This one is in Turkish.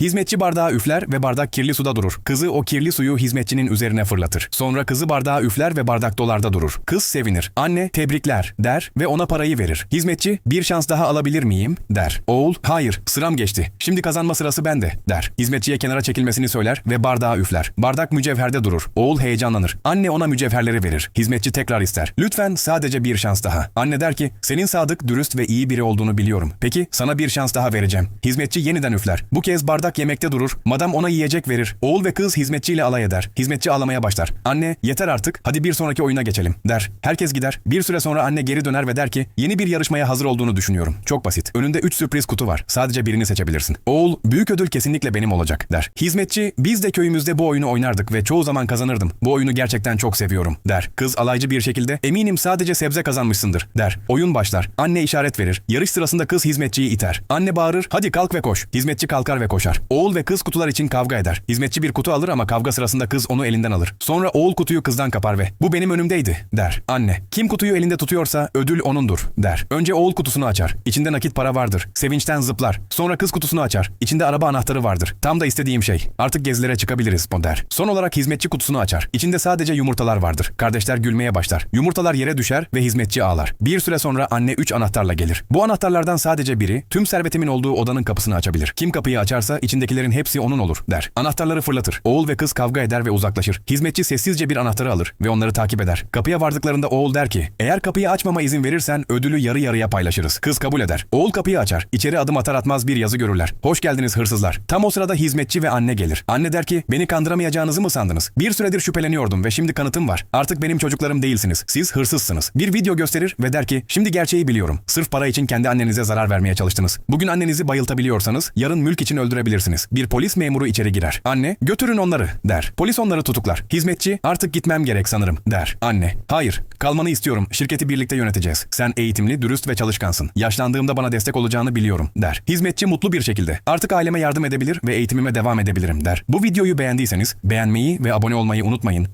Hizmetçi bardağı üfler ve bardak kirli suda durur. Kızı o kirli suyu hizmetçinin üzerine fırlatır. Sonra kızı bardağı üfler ve bardak dolarda durur. Kız sevinir. Anne tebrikler der ve ona parayı verir. Hizmetçi bir şans daha alabilir miyim der. Oğul hayır sıram geçti. Şimdi kazanma sırası bende der. Hizmetçiye kenara çekilmesini söyler ve bardağı üfler. Bardak mücevherde durur. Oğul heyecanlanır. Anne ona mücevherleri verir. Hizmetçi tekrar ister. Lütfen sadece bir şans daha. Anne der ki senin sadık, dürüst ve iyi biri olduğunu biliyorum. Peki sana bir şans daha vereceğim. Hizmetçi yeniden üfler. Bu kez bardak yemekte durur. Madam ona yiyecek verir. Oğul ve kız hizmetçiyle alay eder. Hizmetçi ağlamaya başlar. Anne yeter artık hadi bir sonraki oyuna geçelim der. Herkes gider. Bir süre sonra anne geri döner ve der ki yeni bir yarışmaya hazır olduğunu düşünüyorum. Çok basit. Önünde 3 sürpriz kutu var. Sadece birini seçebilirsin. Oğul büyük ödül kesinlikle benim olacak der. Hizmetçi biz de köyümüzde bu oyunu oynardık ve çoğu zaman kazanırdım. Bu oyunu gerçekten çok seviyorum der. Kız alaycı bir şekilde eminim sadece sebze kazanmışsındır der. Oyun başlar. Anne işaret verir. Yarış sırasında kız hizmetçiyi iter. Anne bağırır hadi kalk ve koş. Hizmetçi kalkar ve koşar. Oğul ve kız kutular için kavga eder. Hizmetçi bir kutu alır ama kavga sırasında kız onu elinden alır. Sonra oğul kutuyu kızdan kapar ve bu benim önümdeydi der. Anne kim kutuyu elinde tutuyorsa ödül onundur der. Önce oğul kutusunu açar. İçinde nakit para vardır. Sevinçten zıplar. Sonra kız kutusunu açar. İçinde araba anahtarı vardır. Tam da istediğim şey. Artık gezilere çıkabiliriz der. Son olarak hizmetçi kutusunu açar. İçinde sadece yumurtalar vardır. Kardeşler gülmeye başlar. Yumurtalar yere düşer ve hizmetçi ağlar. Bir süre sonra anne üç anahtarla gelir. Bu anahtarlardan sadece biri tüm servetimin olduğu odanın kapısını açabilir. Kim kapıyı açarsa içindekilerin hepsi onun olur der. Anahtarları fırlatır. Oğul ve kız kavga eder ve uzaklaşır. Hizmetçi sessizce bir anahtarı alır ve onları takip eder. Kapıya vardıklarında oğul der ki eğer kapıyı açmama izin verirsen ödülü yarı yarıya paylaşırız. Kız kabul eder. Oğul kapıyı açar. İçeri adım atar atmaz bir yazı görürler. Hoş geldiniz hırsızlar. Tam o sırada hizmetçi ve anne gelir. Anne der ki beni kandıramayacağınızı mı sandınız? Bir süredir şüpheleniyordum ve şimdi kanıtım var. Artık benim çocuklarım değilsiniz. Siz hırsızsınız. Bir video gösterir ve der ki şimdi gerçeği biliyorum. Sırf para için kendi annenize zarar vermeye çalıştınız. Bugün annenizi bayıltabiliyorsanız yarın mülk için öldürebilirsiniz. Bir polis memuru içeri girer. Anne götürün onları der. Polis onları tutuklar. Hizmetçi artık gitmem gerek sanırım der. Anne hayır kalmanı istiyorum. Şirketi birlikte yöneteceğiz. Sen eğitimli, dürüst ve çalışkansın. Yaşlandığımda bana destek olacağını biliyorum der. Hizmetçi mutlu bir şekilde artık aileme yardım edebilir ve eğitimime devam edebilirim der. Bu videoyu beğendiyseniz beğenmeyi ve abone olmayı unutmayın.